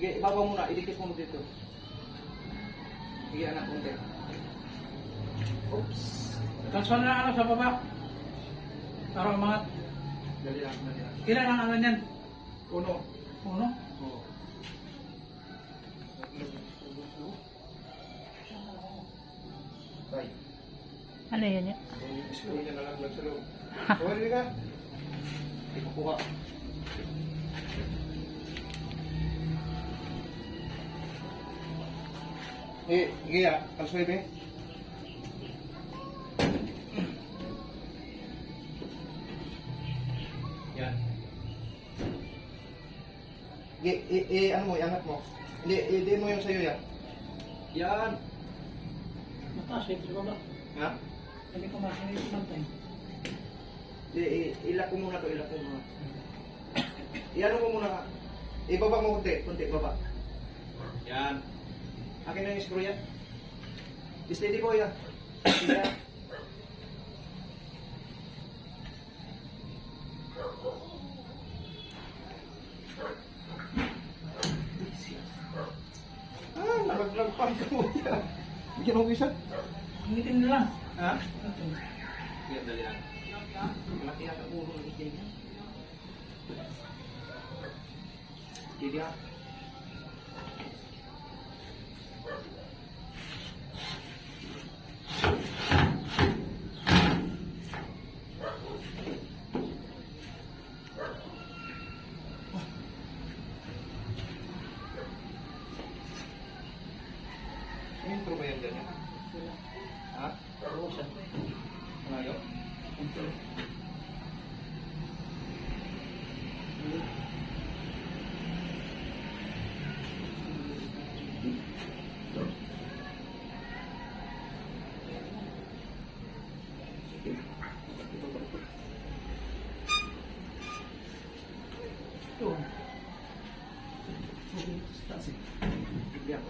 Sige, ibabaw muna. Idikit mo dito. Sige, anak, konti. Oops. Transfer na ano sa baba. Para umangat. Dali lang, dali lang. Ilan ang ano niyan? Uno. Uno? Oo. Tay. Ano yun yun? Screw niya nalaglag sa loob. Pwede ka. Ikukuha. Eh, Gaya, kalswebe. Yan. Gi, i, i, ano mo, iangat mo. Hindi, i, mo yung sa'yo yan. Yan. Mataas eh, sa baba. Ha? Hindi ko makinig mantay. Di, i- ilak ko muna to, ilak ko muna. Iano mo muna. Ibaba mo konti, konti, baba. Yan. Akin na yung screw yan. Steady ko yan. Yan. Ah, nalaglag pa ko yan. Bigyan mo ko isa. Hingitin na lang. Ha? Yan, dali lang. Malaki yata ulo ng ikin. Jadi ah. Intro ba yan dyan? Ha? Bawasan. Malayo? Ito. Sí.